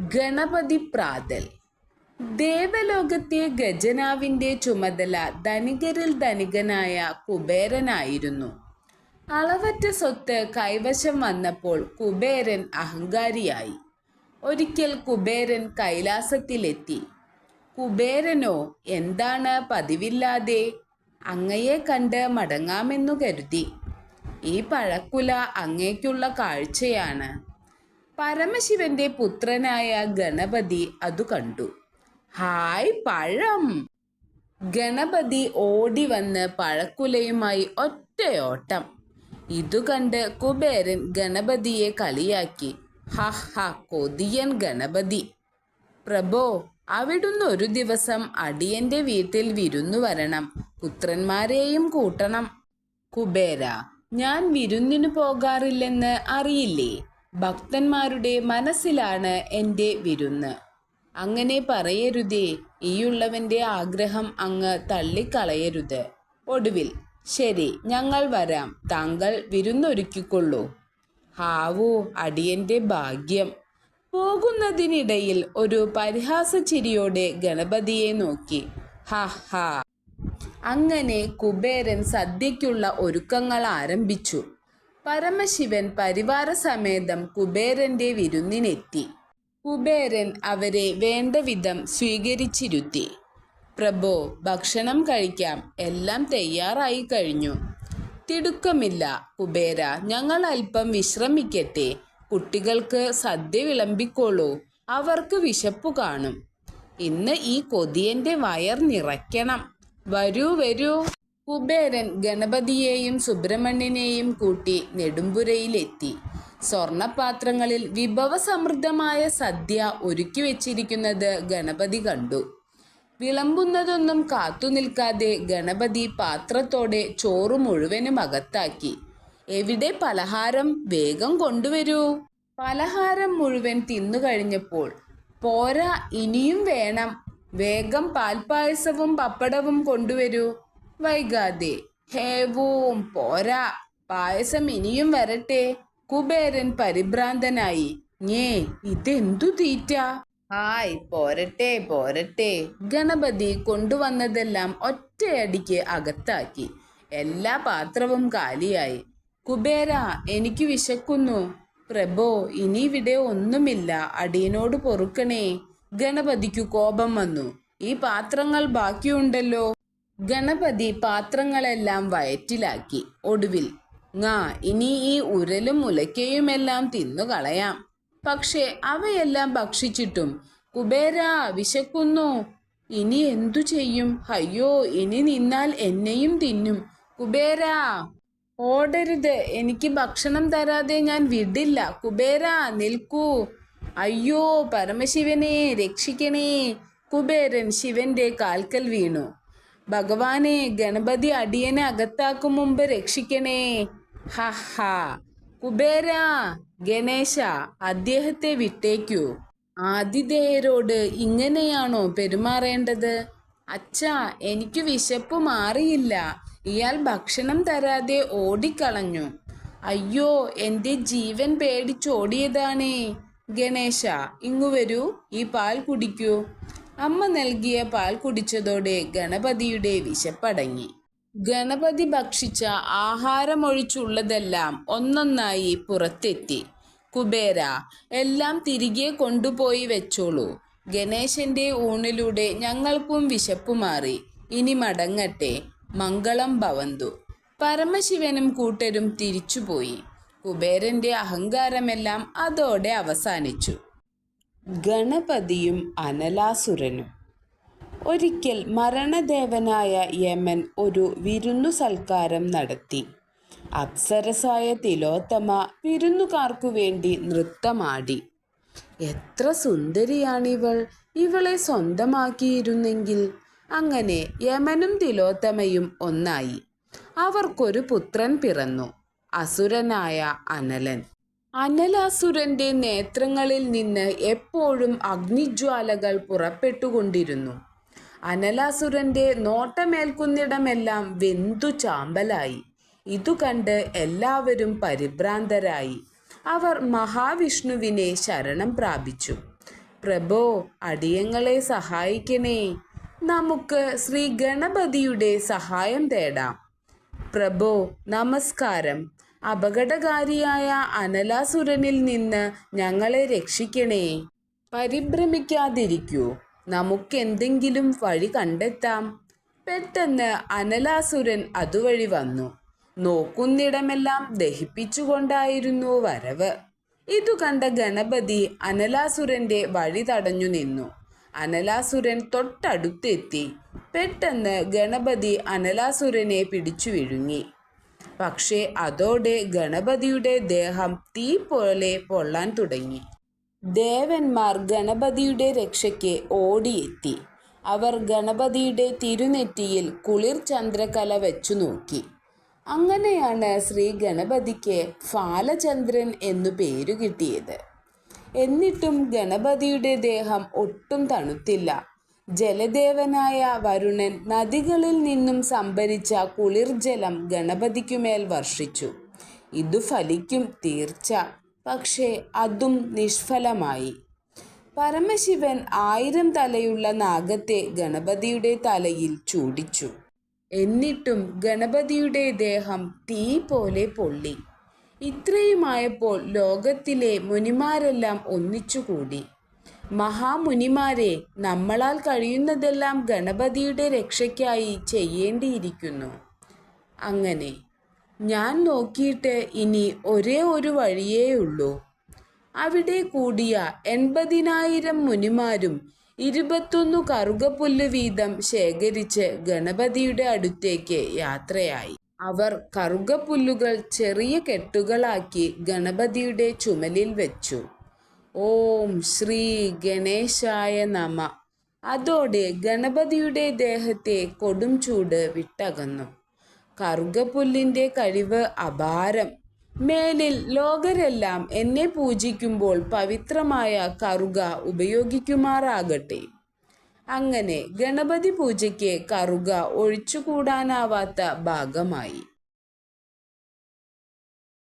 ഗണപതി പ്രാതൽ. ദേവലോകത്തെ ഗജനാവിന്റെ ചുമതല ധനികരിൽ ധനികനായ കുബേരനായിരുന്നു. അളവറ്റ സ്വത്ത് കൈവശം വന്നപ്പോൾ കുബേരൻ അഹങ്കാരിയായി. ഒരിക്കൽ കുബേരൻ കൈലാസത്തിലെത്തി. കുബേരനോ എന്താണ് പതിവില്ലാതെ? അങ്ങയെ കണ്ട് മടങ്ങാമെന്നു കരുതി. ഈ പഴക്കുല അങ്ങേക്കുള്ള കാഴ്ചയാണ്. പരമശിവന്റെ പുത്രനായ ഗണപതി അതു കണ്ടു. ഹായ് പഴം. ഗണപതി ഓടി വന്ന് പഴക്കുലയുമായി ഒറ്റയോട്ടം. ഇതു കണ്ട് കുബേരൻ ഗണപതിയെ കളിയാക്കി. ഹ ഹ കൊതിയൻ ഗണപതി. പ്രഭോ അവിടുന്ന് ഒരു ദിവസം അടിയന്റെ വീട്ടിൽ വിരുന്നു വരണം. പുത്രന്മാരെയും കൂട്ടണം. കുബേര ഞാൻ വിരുന്നിനു പോകാറില്ലെന്ന് അറിയില്ലേ? ഭക്തന്മാരുടെ മനസ്സിലാണ് എന്റെ വിരുന്ന്. അങ്ങനെ പറയരുതേ ഈയുള്ളവന്റെ ആഗ്രഹം അങ്ങ് തള്ളിക്കളയരുത്. ഒടുവിൽ ശരി ഞങ്ങൾ വരാം. താങ്കൾ വിരുന്നൊരുക്കിക്കൊള്ളൂ. ഹാവൂ അടിയന്റെ ഭാഗ്യം. പോകുന്നതിനിടയിൽ ഒരു പരിഹാസ ചിരിയോടെ ഗണപതിയെ നോക്കി. ഹ ഹ. അങ്ങനെ കുബേരൻ സദ്യയ്ക്കുള്ള ഒരുക്കങ്ങൾ ആരംഭിച്ചു. പരമശിവൻ പരിവാര സമേതം കുബേരന്റെ വിരുന്നിനെത്തി. കുബേരൻ അവരെ വേണ്ടവിധം സ്വീകരിച്ചിരുത്തി. പ്രഭോ ഭക്ഷണം കഴിക്കാം. എല്ലാം തയ്യാറായി കഴിഞ്ഞു. തിടുക്കമില്ല കുബേര. ഞങ്ങൾ അല്പം വിശ്രമിക്കട്ടെ. കുട്ടികൾക്ക് സദ്യ വിളമ്പിക്കോളൂ. അവർക്ക് വിശപ്പ് കാണും. ഇന്ന് ഈ കൊതിയന്റെ വയർ നിറയ്ക്കണം. വരൂ വരൂ. കുബേരൻ ഗണപതിയെയും സുബ്രഹ്മണ്യനെയും കൂട്ടി നെടുമ്പുരയിലെത്തി. സ്വർണപാത്രങ്ങളിൽ വിഭവസമൃദ്ധമായ സദ്യ ഒരുക്കി വെച്ചിരിക്കുന്നത് ഗണപതി കണ്ടു. വിളമ്പുന്നതൊന്നും കാത്തുനിൽക്കാതെ ഗണപതി പാത്രത്തോടെ ചോറ് മുഴുവനും അകത്താക്കി. എവിടെ പലഹാരം? വേഗം കൊണ്ടുവരൂ. പലഹാരം മുഴുവൻ തിന്നു കഴിഞ്ഞപ്പോൾ പോരാ ഇനിയും വേണം. വേഗം പാൽപ്പായസവും പപ്പടവും കൊണ്ടുവരൂ. വൈകാതെ. ഹേവും പോരാ. പായസം ഇനിയും വരട്ടെ. കുബേരൻ പരിഭ്രാന്തനായി. ഞേ ഇതെന്തു തീറ്റ? ഹായ് പോരട്ടെ പോരട്ടെ. ഗണപതി കൊണ്ടുവന്നതെല്ലാം ഒറ്റയടിക്ക് അകത്താക്കി. എല്ലാ പാത്രവും കാലിയായി. കുബേര എനിക്ക് വിശക്കുന്നു. പ്രഭോ ഇനി ഇവിടെ ഒന്നുമില്ല. അടിയനോട് പൊറുക്കണേ. ഗണപതിക്കു കോപം വന്നു. ഈ പാത്രങ്ങൾ ബാക്കിയുണ്ടല്ലോ. ഗണപതി പാത്രങ്ങളെല്ലാം വയറ്റിലാക്കി. ഒടുവിൽ ങാ ഇനി ഈ ഉരലും മുലയ്ക്കയുമെല്ലാം തിന്നുകളയാം പക്ഷേ അവയെല്ലാം ഭക്ഷിച്ചിട്ടും കുബേര വിശക്കുന്നു. ഇനി എന്തു ചെയ്യും? അയ്യോ ഇനി നിന്നാൽ എന്നെയും തിന്നും. കുബേര. ഓടരുത് എനിക്ക് ഭക്ഷണം തരാതെ ഞാൻ വിടില്ല. കുബേര നിൽക്കൂ. അയ്യോ പരമശിവനെ രക്ഷിക്കണേ. കുബേരൻ ശിവന്റെ കാൽക്കൽ വീണു. ഭഗവാനെ ഗണപതി അടിയനെ അകത്താക്കും മുമ്പ് രക്ഷിക്കണേ. ഹ ഹ. കുബേര ഗണേശ അദ്ദേഹത്തെ വിട്ടേക്കൂ. ആതിഥേയരോട് ഇങ്ങനെയാണോ പെരുമാറേണ്ടത്? അച്ഛാ എനിക്ക് വിശപ്പ് മാറിയില്ല. ഇയാൾ ഭക്ഷണം തരാതെ ഓടിക്കളഞ്ഞു. അയ്യോ എന്റെ ജീവൻ പേടിച്ചോടിയതാണേ. ഗണേശ ഇങ്ങു വരൂ. ഈ പാൽ കുടിക്കൂ. അമ്മ നൽകിയ പാൽ കുടിച്ചതോടെ ഗണപതിയുടെ വിശപ്പടങ്ങി. ഗണപതി ഭക്ഷിച്ച ആഹാരമൊഴിച്ചുള്ളതെല്ലാം ഒന്നൊന്നായി പുറത്തെത്തി. കുബേര എല്ലാം തിരികെ കൊണ്ടുപോയി വെച്ചോളൂ. ഗണേശന്റെ ഊണിലൂടെ ഞങ്ങൾക്കും വിശപ്പ് മാറി. ഇനി മടങ്ങട്ടെ. മംഗളം ഭവന്തു. പരമശിവനും കൂട്ടരും തിരിച്ചുപോയി. കുബേരന്റെ അഹങ്കാരമെല്ലാം അതോടെ അവസാനിച്ചു. ഗണപതിയും അനലാസുരനും. ഒരിക്കൽ മരണദേവനായ യമൻ ഒരു വിരുന്നു സൽക്കാരം നടത്തി. അപ്സരസായ തിലോത്തമ വിരുന്നുകാർക്കു വേണ്ടി നൃത്തമാടി. എത്ര സുന്ദരിയാണിവൾ. ഇവളെ സ്വന്തമാക്കിയിരുന്നെങ്കിൽ. അങ്ങനെ യമനും തിലോത്തമയും ഒന്നായി. അവർക്കൊരു പുത്രൻ പിറന്നു. അസുരനായ അനലൻ. അനലാസുരന്റെ നേത്രങ്ങളിൽ നിന്ന് എപ്പോഴും അഗ്നിജ്വാലകൾ പുറപ്പെട്ടുകൊണ്ടിരുന്നു. അനലാസുരന്റെ നോട്ടമേൽക്കുന്നിടമെല്ലാം വെന്തു ചാമ്പലായി. ഇതു കണ്ട് എല്ലാവരും പരിഭ്രാന്തരായി. അവർ മഹാവിഷ്ണുവിനെ ശരണം പ്രാപിച്ചു. പ്രഭോ അടിയങ്ങളെ സഹായിക്കണേ. നമുക്ക് ശ്രീ ഗണപതിയുടെ സഹായം തേടാം. പ്രഭോ നമസ്കാരം. അപകടകാരിയായ അനലാസുരനിൽ നിന്ന് ഞങ്ങളെ രക്ഷിക്കണേ. പരിഭ്രമിക്കാതിരിക്കൂ. നമുക്കെന്തെങ്കിലും വഴി കണ്ടെത്താം. പെട്ടെന്ന് അനലാസുരൻ അതുവഴി വന്നു. നോക്കുന്നിടമെല്ലാം ദഹിപ്പിച്ചുകൊണ്ടായിരുന്നു വരവ്. ഇതു കണ്ട ഗണപതി അനലാസുരന്റെ വഴി തടഞ്ഞു നിന്നു. അനലാസുരൻ തൊട്ടടുത്തെത്തി. പെട്ടെന്ന് ഗണപതി അനലാസുരനെ പിടിച്ചു വിഴുങ്ങി. പക്ഷേ അതോടെ ഗണപതിയുടെ ദേഹം തീ പോലെ പൊള്ളാൻ തുടങ്ങി. ദേവന്മാർ ഗണപതിയുടെ രക്ഷയ്ക്ക് ഓടിയെത്തി. അവർ ഗണപതിയുടെ തിരുനെറ്റിയിൽ കുളിർ ചന്ദ്രകല വെച്ചു നോക്കി. അങ്ങനെയാണ് ശ്രീ ഗണപതിക്ക് ഫാലചന്ദ്രൻ എന്നു പേരു കിട്ടിയത്. എന്നിട്ടും ഗണപതിയുടെ ദേഹം ഒട്ടും തണുത്തില്ല. ജലദേവനായ വരുണൻ നദികളിൽ നിന്നും സംഭരിച്ച കുളിർജലം ഗണപതിക്കുമേൽ വർഷിച്ചു. ഇതു ഫലിക്കും തീർച്ച. പക്ഷേ അതും നിഷ്ഫലമായി. പരമശിവൻ ആയിരം തലയുള്ള നാഗത്തെ ഗണപതിയുടെ തലയിൽ ചൂടിച്ചു. എന്നിട്ടും ഗണപതിയുടെ ദേഹം തീ പോലെ പൊള്ളി. ഇത്രയുമായപ്പോൾ ലോകത്തിലെ മുനിമാരെല്ലാം ഒന്നിച്ചുകൂടി. മഹാമുനിമാരെ നമ്മളാൽ കഴിയുന്നതെല്ലാം ഗണപതിയുടെ രക്ഷയ്ക്കായി ചെയ്യേണ്ടിയിരിക്കുന്നു. അങ്ങനെ ഞാൻ നോക്കിയിട്ട് ഇനി ഒരേ ഒരു വഴിയേയുള്ളൂ അവിടെ കൂടിയ എൺപതിനായിരം മുനിമാരും ഇരുപത്തൊന്നു കറുകപ്പുല്ല് വീതം ശേഖരിച്ച് ഗണപതിയുടെ അടുത്തേക്ക് യാത്രയായി. അവർ കറുകപ്പുല്ലുകൾ ചെറിയ കെട്ടുകളാക്കി ഗണപതിയുടെ ചുമലിൽ വെച്ചു. ഓം ശ്രീ ഗണേശായ നമ. അതോടെ ഗണപതിയുടെ ദേഹത്തെ കൊടും ചൂട് വിട്ടകന്നു. കറുകപ്പുല്ലിന്റെ കഴിവ് അപാരം. മേലിൽ ലോകരെല്ലാം എന്നെ പൂജിക്കുമ്പോൾ പവിത്രമായ കറുക ഉപയോഗിക്കുമാറാകട്ടെ. അങ്ങനെ ഗണപതി പൂജയ്ക്ക് കറുക ഒഴിച്ചുകൂടാനാവാത്ത ഭാഗമായി.